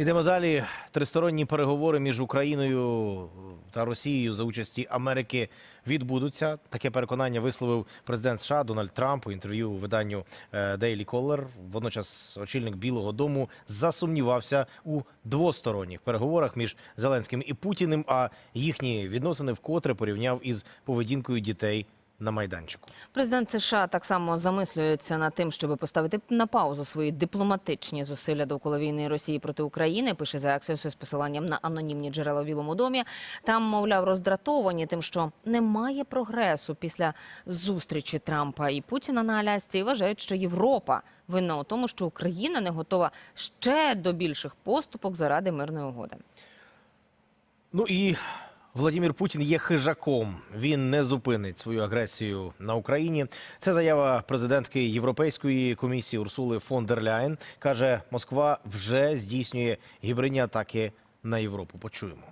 Ідемо далі. Тристоронні переговори між Україною та Росією за участі Америки відбудуться. Таке переконання висловив президент США Дональд Трамп у інтерв'ю виданню е, Daily Caller. Водночас очільник Білого Дому засумнівався у двосторонніх переговорах між Зеленським і Путіним. А їхні відносини вкотре порівняв із поведінкою дітей на майданчику. Президент США так само замислюється над тим, щоб поставити на паузу свої дипломатичні зусилля довкола війни Росії проти України. Пише за Axios з посиланням на анонімні джерела в Білому домі. Там, мовляв, роздратовані тим, що немає прогресу після зустрічі Трампа і Путіна на Алясці. І вважають, що Європа винна у тому, що Україна не готова ще до більших поступок заради мирної угоди. Ну і Владимир Путін є хижаком. Він не зупинить свою агресію на Україні. Це заява президентки Європейської комісії Урсули фон дер Ляєн. каже, Москва вже здійснює гібридні атаки на Європу. Почуємо.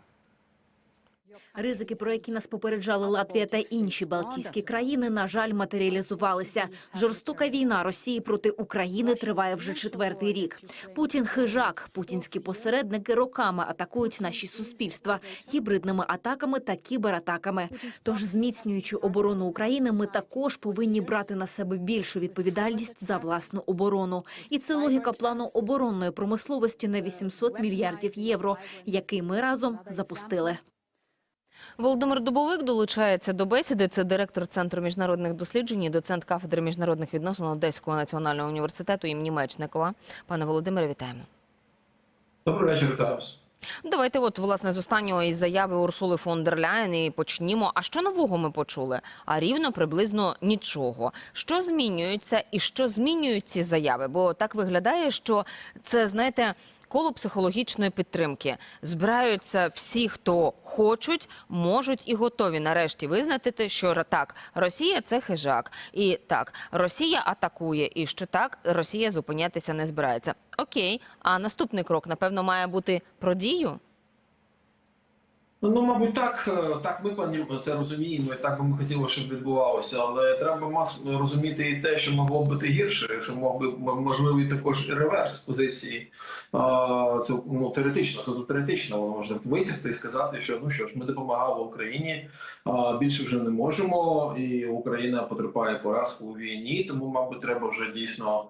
Ризики, про які нас попереджали Латвія та інші Балтійські країни, на жаль, матеріалізувалися. Жорстока війна Росії проти України триває вже четвертий рік. Путін хижак. Путінські посередники роками атакують наші суспільства гібридними атаками та кібератаками. Тож, зміцнюючи оборону України, ми також повинні брати на себе більшу відповідальність за власну оборону. І це логіка плану оборонної промисловості на 800 мільярдів євро, який ми разом запустили. Володимир Дубовик долучається до бесіди. Це директор центру міжнародних досліджень, і доцент кафедри міжнародних відносин Одеського національного університету імені Мечникова. Пане Володимире, вітаємо. Добрий вечір, вітаю вас. Давайте, от власне, з останнього із заяви Урсули фон дер Ляєн і почнімо. А що нового ми почули? А рівно приблизно нічого. Що змінюється і що змінюють ці заяви? Бо так виглядає, що це знаєте. Коло психологічної підтримки збираються всі, хто хочуть, можуть і готові нарешті визнати, те, що так, Росія це хижак, і так, Росія атакує, і що так, Росія зупинятися не збирається. Окей, а наступний крок, напевно, має бути про дію. Ну, ну, мабуть, так, е, так ми пані це розуміємо, і так би ми хотіли, щоб відбувалося. Але треба розуміти і те, що могло бути гірше, що мог би можливий також реверс позиції. Це ну теоретично, це теоретично можна витягти і сказати, що ну що ж, ми допомагали Україні, а більше вже не можемо, і Україна потерпає поразку у війні. Тому, мабуть, треба вже дійсно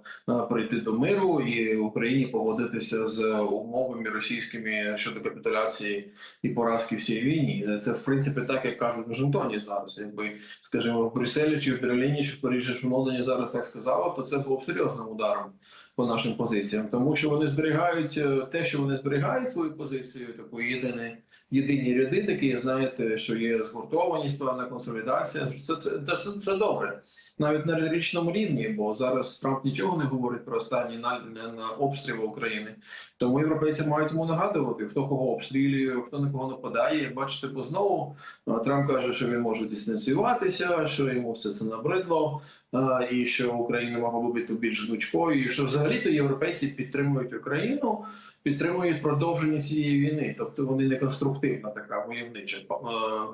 прийти до миру і Україні погодитися з умовами російськими щодо капітуляції і поразки в цій війні. Це в принципі так, як кажуть в Вашингтоні зараз. Якби скажімо, в Брюсселі чи в Берліні, чи в Парижі, чи в Лондоні зараз так сказали, то це було б серйозним ударом по нашим позиціям, тому що вони зберігають е, те, що вони зберігають свою позицію, таку єдині, єдині ряди, такі знаєте, що є згуртованість, певна консолідація. Це це, це, це, добре, навіть на риторичному рівні, бо зараз Трамп нічого не говорить про останні на, на, обстріли України. Тому європейці мають йому нагадувати, хто кого обстрілює, хто на кого нападає. Бачите, бо знову е, Трамп каже, що він може дистанціюватися, що йому все це набридло, е, і що Україна могла бути більш гнучкою, і що взагалі-то європейці підтримують Україну, підтримують продовження цієї війни. Тобто вони не конструктивна така войовнича е,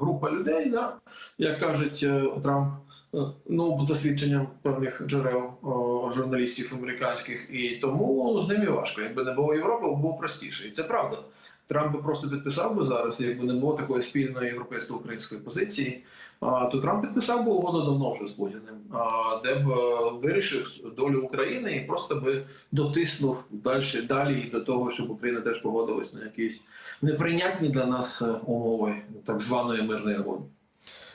група людей, да? як кажуть е, Трамп. Е, Ну, за свідченням певних джерел журналістів американських, і тому з ними важко. Якби не було Європи, було простіше, і це правда. Трамп би просто підписав би зараз, якби не було такої спільної європейсько-української позиції, то Трамп підписав би угоду давно вже з Путіним, де б е, вирішив долю України і просто би дотиснув далі далі до того, щоб Україна теж погодилась на якісь неприйнятні для нас е, умови так званої мирної угоди.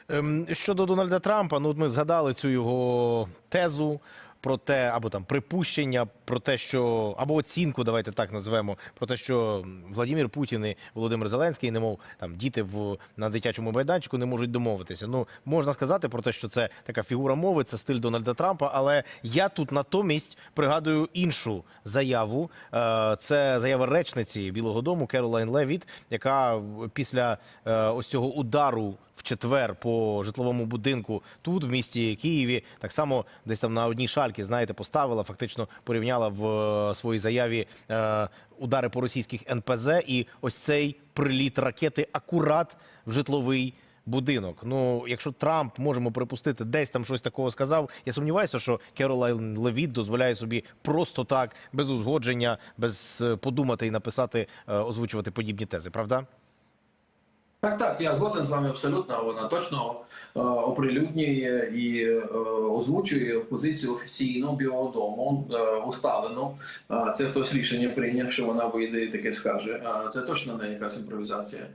Ем, Щодо Дональда Трампа, ну от ми згадали цю його тезу про те, або там припущення про те, що або оцінку, давайте так назвемо, про те, що Владимир Путін і Володимир Зеленський, немов там діти в на дитячому майданчику не можуть домовитися. Ну можна сказати про те, що це така фігура мови, це стиль Дональда Трампа. Але я тут натомість пригадую іншу заяву. Е, Це заява речниці Білого Дому Керолайн Левіт, яка після е, ось цього удару в четвер по житловому будинку тут, в місті Києві, так само десь там на одній шальці, знаєте, поставила, фактично порівняла в е, своїй заяві е, удари по російських НПЗ і ось цей приліт ракети акурат в житловий будинок. Ну, якщо Трамп можемо припустити, десь там щось такого сказав. Я сумніваюся, що Керолайн Левіт дозволяє собі просто так, без узгодження, без е, подумати і написати, озвучувати подібні тези. Правда? Так, так, я згоден з вами абсолютно. Вона точно е, оприлюднює і е, озвучує позицію офіційно Білого Дому е, усталену. Е, це хтось рішення прийняв, що вона вийде і таке скаже. Е, це точно не якась імпровізація. Е,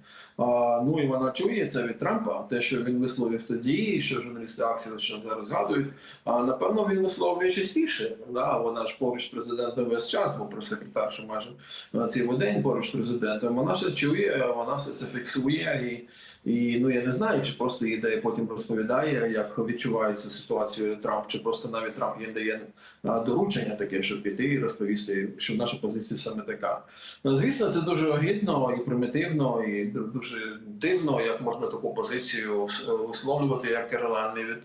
ну і вона чує це від Трампа, те, що він висловив тоді, і що журналісти Аксіл що зараз згадують. А напевно він висловлює частіше. Да? Вона ж поруч президентом весь час, бо прес-секретар майже е, цілий день поруч з президентом. Вона все чує, вона все це фіксує. І, і ну я не знаю, чи просто їй дає потім розповідає, як відчувається ситуацію Трамп, чи просто навіть Трамп їм дає доручення таке, щоб піти і розповісти, що наша позиція саме така. Ну, звісно, це дуже огидно і примітивно, і дуже дивно, як можна таку позицію висловлювати, як Керолайн Левіт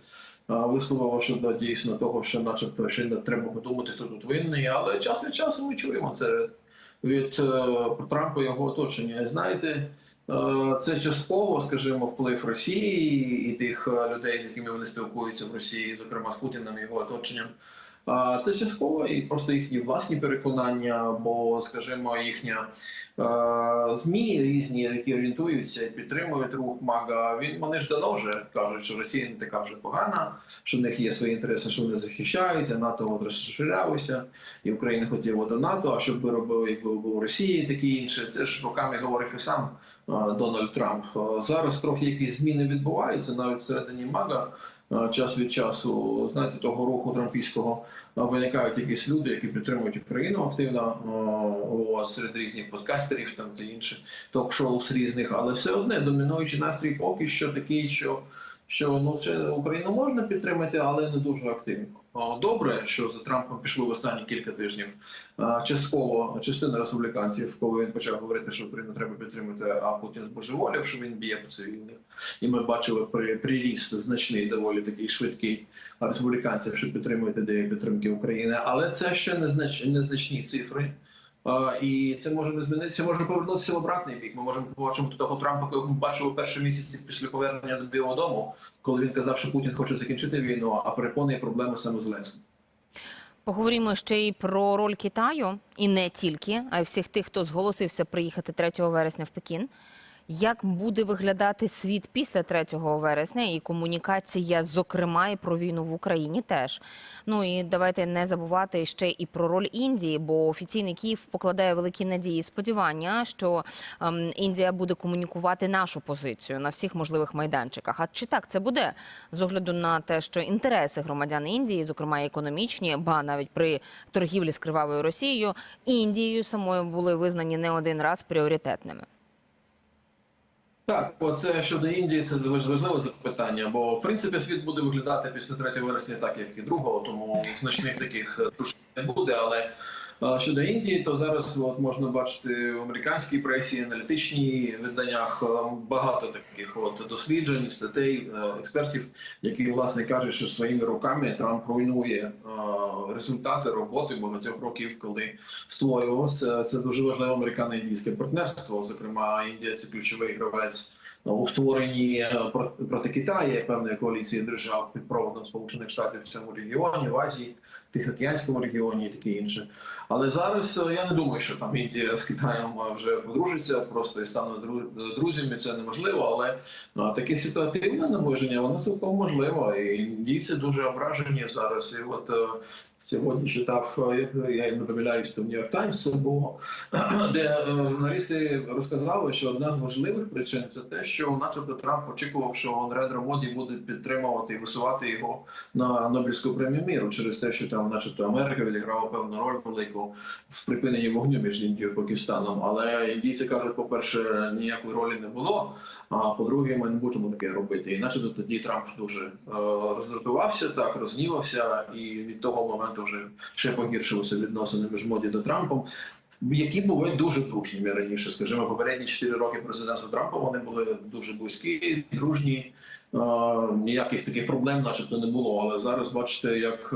а, висловила щодо дійсно того, що, начебто, ще не треба подумати, хто тут винний, але час від часу ми чуємо це від е, Трампа і його оточення. Знаєте, е, це частково, скажімо, вплив Росії і тих е, людей, з якими вони спілкуються в Росії, зокрема з Путіним і його оточенням. Це частково і просто їхні власні переконання, бо, скажімо, їхня змі різні, які орієнтуються і підтримують рух МАГА. Він вони ж давно вже кажуть, що Росія не така вже погана, що в них є свої інтереси, що вони захищають, а НАТО розширялося, і Україна хотіла до НАТО. А щоб ви робили, якби був Росії, таке інше. Це ж роками говорив і сам Дональд Трамп. Зараз трохи якісь зміни відбуваються навіть всередині МАГА. Е, Час від часу, знаєте, того руху трампійського е, виникають якісь люди, які підтримують Україну активно е, серед різних подкастерів там та інших ток-шоу з різних, але все одне домінуючий настрій поки що такий, що, що ну це Україну можна підтримати, але не дуже активно. Добре, що за Трампом пішли в останні кілька тижнів частково частина республіканців, коли він почав говорити, що Україну треба підтримати, а Путін збожеволів, що він б'є по цивільних. І ми бачили при приріст значний, доволі такий швидкий республіканців, що підтримують ідеї підтримки України. Але це ще незнач... незначні цифри. І це може не змінитися, може повернутися в обратний бік. Ми можемо побачити того Трампа, якого ми бачили перші місяці після повернення до Білого Дому, коли він казав, що Путін хоче закінчити війну, а переконує проблеми саме Зеленського. Поговоримо ще й про роль Китаю, і не тільки, а й всіх тих, хто зголосився приїхати 3 вересня в Пекін. Як буде виглядати світ після 3 вересня і комунікація, зокрема, і про війну в Україні теж. Ну і давайте не забувати ще і про роль Індії, бо офіційний Київ покладає великі надії і сподівання, що ем, Індія буде комунікувати нашу позицію на всіх можливих майданчиках. А чи так це буде з огляду на те, що інтереси громадян Індії, зокрема економічні, ба навіть при торгівлі з кривавою Росією, Індією самою були визнані не один раз пріоритетними. Так, оце щодо Індії, це важливе запитання, бо в принципі світ буде виглядати після 3 вересня, так як і 2, тому значних таких е, рушень не буде. Але щодо Індії, то зараз от можна бачити в американській пресі, аналітичній виданнях е, багато таких от досліджень, статей, е, експертів, які власне кажуть, що своїми руками Трамп руйнує е, результати роботи багатьох років, коли створювалося. Це дуже важливе американо-індійське партнерство. Зокрема, Індія це ключовий гравець у створенні е, про- проти Китаю певної коаліції держав під проводом Сполучених Штатів в цьому регіоні, в Азії, Тихоокеанському регіоні і таке інше. Але зараз е, я не думаю, що там Індія з Китаєм е, вже подружиться, просто і стануть друзями. Це неможливо, але таке ситуативне наближення, воно цілком можливо. І індійці дуже ображені зараз. І от Сьогодні читав, е, я не помиляюсь, то в Нью-Йорк Таймс де е, журналісти розказали, що одна з важливих причин це те, що, начебто, Трамп очікував, що Нарендра Моді буде підтримувати і висувати його на Нобелівську премію міру через те, що там, начебто, Америка відіграла певну роль велику в припиненні вогню між Індією і Пакистаном. Але індійці кажуть, по-перше, ніякої ролі не було. А по-друге, ми не будемо таке робити. І начебто тоді Трамп дуже е, роздратувався, так рознівався, і від того моменту вже ще погіршилися відносини між Моді та Трампом. Які були дуже дружніми раніше. Скажімо, попередні 4 роки президентства Трампа вони були дуже близькі, дружні. Ніяких таких проблем, начебто, не було. Але зараз бачите, як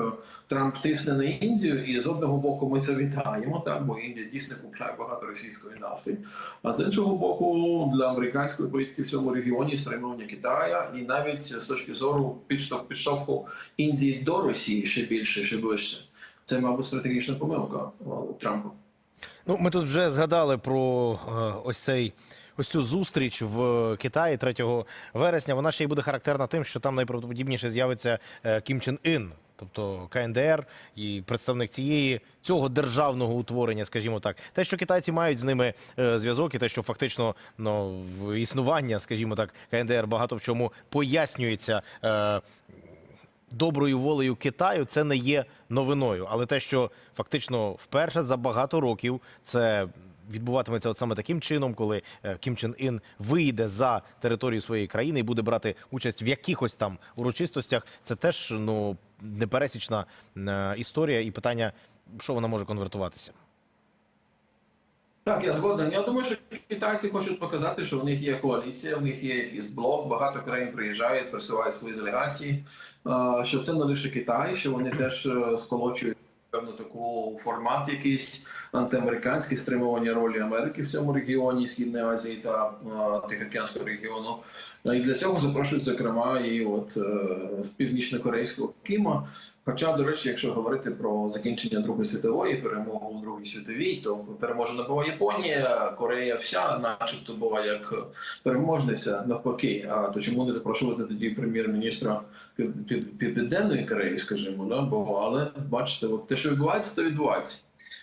Трамп тисне на Індію, і з одного боку ми це вітаємо, так бо Індія дійсно купляє багато російської нафти. А з іншого боку, для американської політики в цьому регіоні стримування Китая, і навіть з точки зору підштовх підштовху Індії до Росії ще більше, ще ближче. Це, мабуть, стратегічна помилка е, Трампа. Ну, ми тут вже згадали про е, ось цей. Ось цю зустріч в Китаї 3 вересня. Вона ще й буде характерна тим, що там найправдоподібніше з'явиться е, Кім Чен Ін, тобто КНДР і представник цієї цього державного утворення, скажімо так. Те, що китайці мають з ними е, зв'язок, і те, що фактично ну, існування, скажімо так, КНДР багато в чому пояснюється. Доброю волею Китаю це не є новиною. Але те, що фактично вперше за багато років це відбуватиметься от саме таким чином, коли е, Кім Чен Ін вийде за територію своєї країни і буде брати участь в якихось там урочистостях, це теж ну непересічна е, історія і питання, що вона може конвертуватися. Так, я згоден. Я думаю, що китайці хочуть показати, що в них є коаліція, в них є якийсь блок, багато країн приїжджають, присилають свої делегації. Що це не лише Китай, що вони теж е, сколочують певно таку формат якийсь антиамериканський стримування ролі Америки в цьому регіоні, Східної Азії та е, Тихоокеанського регіону. Ну, І для цього запрошують, зокрема, і от е, північно-корейського Кіма. Хоча, до речі, якщо говорити про закінчення Другої світової перемогу у Другій світовій, то переможена була Японія, Корея вся, начебто, була як переможниця навпаки. А то чому не запрошувати тоді прем'єр-міністра під, Південної Кореї, скажімо, да? бо але бачите, от те, що відбувається, то відбувається.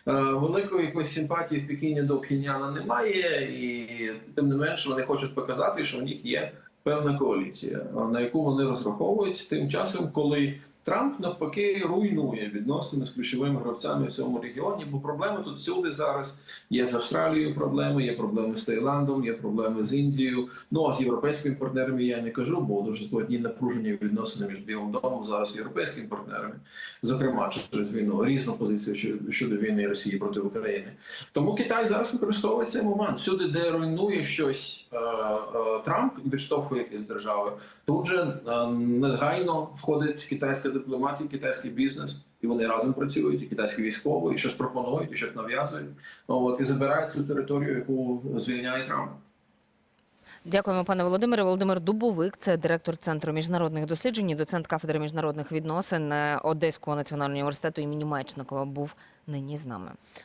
Е, Великої якоїсь симпатії в Пекіні до Пхеньяна немає, і тим не менше вони хочуть показати, що в них є певна коаліція, на яку вони розраховують тим часом, коли Трамп навпаки руйнує відносини з ключовими гравцями в цьому регіоні. Бо проблеми тут всюди зараз є з Австралією. Проблеми, є проблеми з Таїландом, є проблеми з Індією. Ну а з європейськими партнерами я не кажу, бо дуже складні напружені відносини між Білим домом зараз європейськими партнерами, зокрема через війну різну позицію щодо війни Росії проти України. Тому Китай зараз використовує цей момент. Всюди, де руйнує щось е, е, Трамп, відштовхує якісь держави. Тут же е, негайно входить китайська дипломатія, китайський бізнес, і вони разом працюють, і китайські військові, і щось пропонують, і щось нав'язують. От і забирають цю територію, яку звільняє Трамп. Дякуємо, пане Володимире. Володимир Дубовик, це директор центру міжнародних досліджень, доцент кафедри міжнародних відносин Одеського національного університету імені Мечникова, був нині з нами.